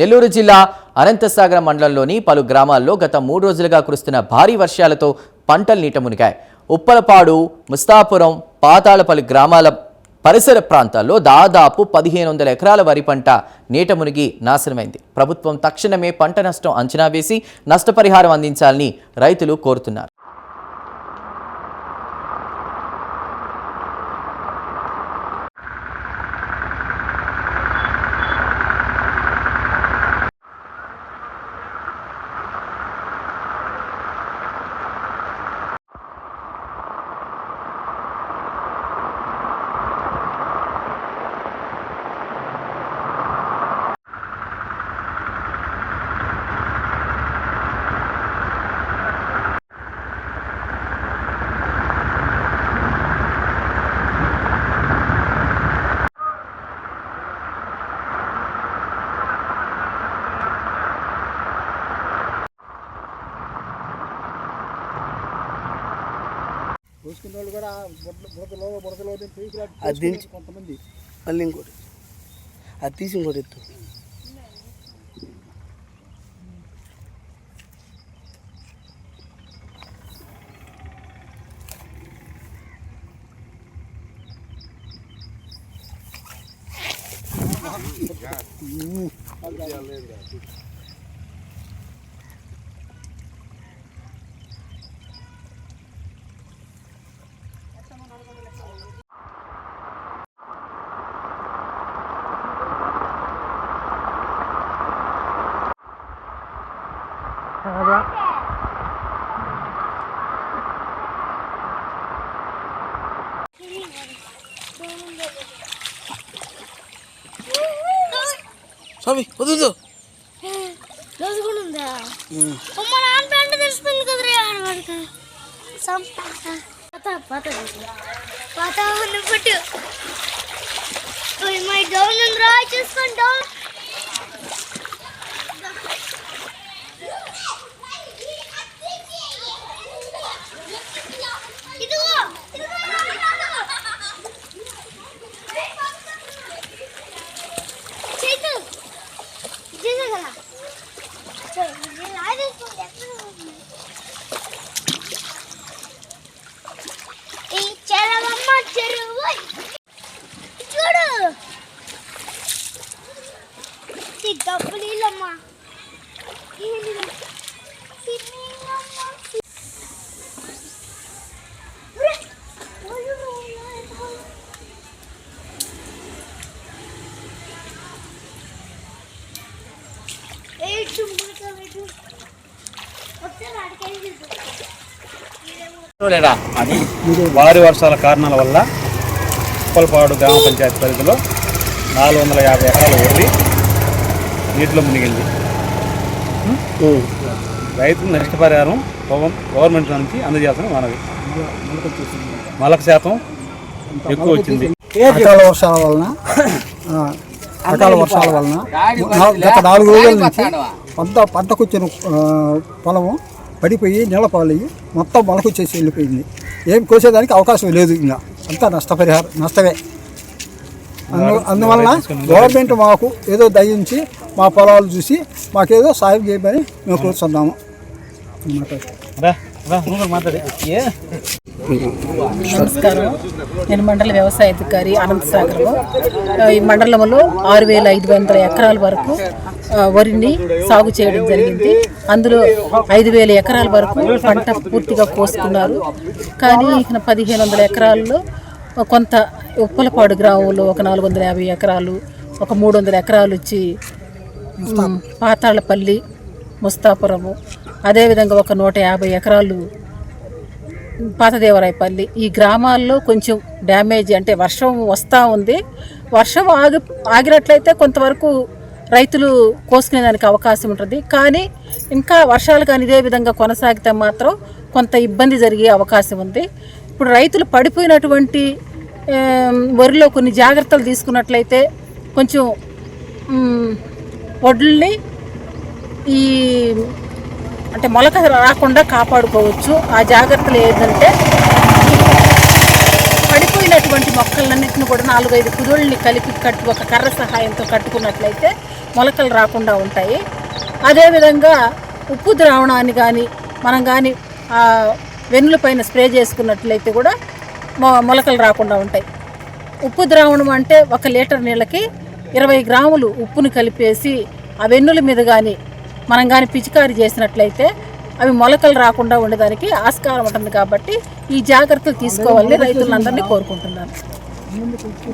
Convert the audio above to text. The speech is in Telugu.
నెల్లూరు జిల్లా అనంతసాగరం మండలంలోని పలు గ్రామాల్లో గత మూడు రోజులుగా కురుస్తున్న భారీ వర్షాలతో పంటలు నీట మునిగాయి. ఉప్పలపాడు ముస్తాపురం పాతాళపల్లి గ్రామాల పరిసర ప్రాంతాల్లో దాదాపు పదిహేను వందల ఎకరాల వరి పంట నీట మునిగి నాశనమైంది. ప్రభుత్వం తక్షణమే పంట నష్టం అంచనా వేసి నష్టపరిహారం అందించాలని రైతులు కోరుతున్నారు. చూసుకున్న వాళ్ళు కూడా బురద బురదలో బురదలో పీకి అది దించి- కొంతమంది మళ్ళీ ఇంకోటి అది తీసి ఇంకోటి ఎత్తు స్వామి వద్దు రోజు కూడా ఉందా అమ్మ నాన్న పెంట తెలిసిపోయింది కదరా ఆడవాడికి పాత పాత పాత ఉన్న పట్టు మై డౌన్ ఈ భారీ వర్షాల కారణాల వల్ల ఉప్పలపాడు గ్రామ పంచాయతీ పరిధిలో నాలుగు వందల యాభై ఎకరాలు వరి నీటిలో మునిగింది. రైతు నష్టపరిహారం గవ- గవర్నమెంట్ నుంచి అందజేస్తాను మనవి. మొలక శాతం ఎక్కువ వచ్చింది. అకాల వర్షాల వలన అకాల వర్షాల వలన గత నాలుగు రోజుల నుంచి పంట పంటకొచ్చిన పొలము పడిపోయి నీళ్ళపాలయ్యి మొత్తం మొలకొచ్చేసి వెళ్ళిపోయింది. ఏం కోసేదానికి అవకాశం లేదు ఇంకా. అంతా నష్టపరిహారం నష్టమే. అందు అందువలన గవర్నమెంట్ మాకు ఏదో దయించి మా పొలాలు చూసి మాకేదో సాయం చేయమని మేము ఏ? నమస్కారం. నేను మండల వ్యవసాయ అధికారి అనంతసాగరం ఈ మండలంలో ఆరు వేల ఐదు వందల ఎకరాల వరకు వరిని సాగు చేయడం జరిగింది. అందులో ఐదు వేల ఎకరాల వరకు పంట పూర్తిగా కోసుకున్నారు. కానీ ఇక పదిహేను వందల ఎకరాల్లో కొంత ఉప్పలపాడు గ్రామంలో ఒక నాలుగు వందల యాభై ఎకరాలు ఒక మూడు వందల ఎకరాలు వచ్చి పాతాళపల్లి ముస్తాపురము. అదేవిధంగా ఒక నూట యాభై ఎకరాలు పాతదేవరాయపల్లి. ఈ గ్రామాల్లో కొంచెం డ్యామేజ్ అంటే వర్షం వస్తూ ఉంది. వర్షం ఆగి ఆగినట్లయితే కొంతవరకు రైతులు కోసుకునేదానికి అవకాశం ఉంటుంది. కానీ ఇంకా వర్షాలు కానీ ఇదే విధంగా కొనసాగితే మాత్రం కొంత ఇబ్బంది జరిగే అవకాశం ఉంది. ఇప్పుడు రైతులు పడిపోయినటువంటి వరిలో కొన్ని జాగ్రత్తలు తీసుకున్నట్లయితే కొంచెం వడ్లని ఈ అంటే మొలక రాకుండా కాపాడుకోవచ్చు. ఆ జాగ్రత్తలు ఏంటంటే పడిపోయినటువంటి మొక్కలన్నింటిని కూడా నాలుగైదు కుదుళ్ళని కలిపి కట్టు ఒక కర్ర సహాయంతో కట్టుకున్నట్లయితే మొలకలు రాకుండా ఉంటాయి. అదేవిధంగా ఉప్పు ద్రావణాన్ని కానీ మనం కానీ వెన్నుల పైన స్ప్రే చేసుకున్నట్లయితే కూడా మొ మొలకలు రాకుండా ఉంటాయి. ఉప్పు ద్రావణం అంటే ఒక లీటర్ నీళ్ళకి ఇరవై గ్రాములు ఉప్పుని కలిపేసి ఆ వెన్నుల మీద కానీ మనం కానీ పిచికారి చేసినట్లయితే అవి మొలకలు రాకుండా ఉండడానికి ఆస్కారం ఉంటుంది కాబట్టి ఈ జాగ్రత్తలు తీసుకోవాలని రైతులందరినీ కోరుకుంటున్నాను.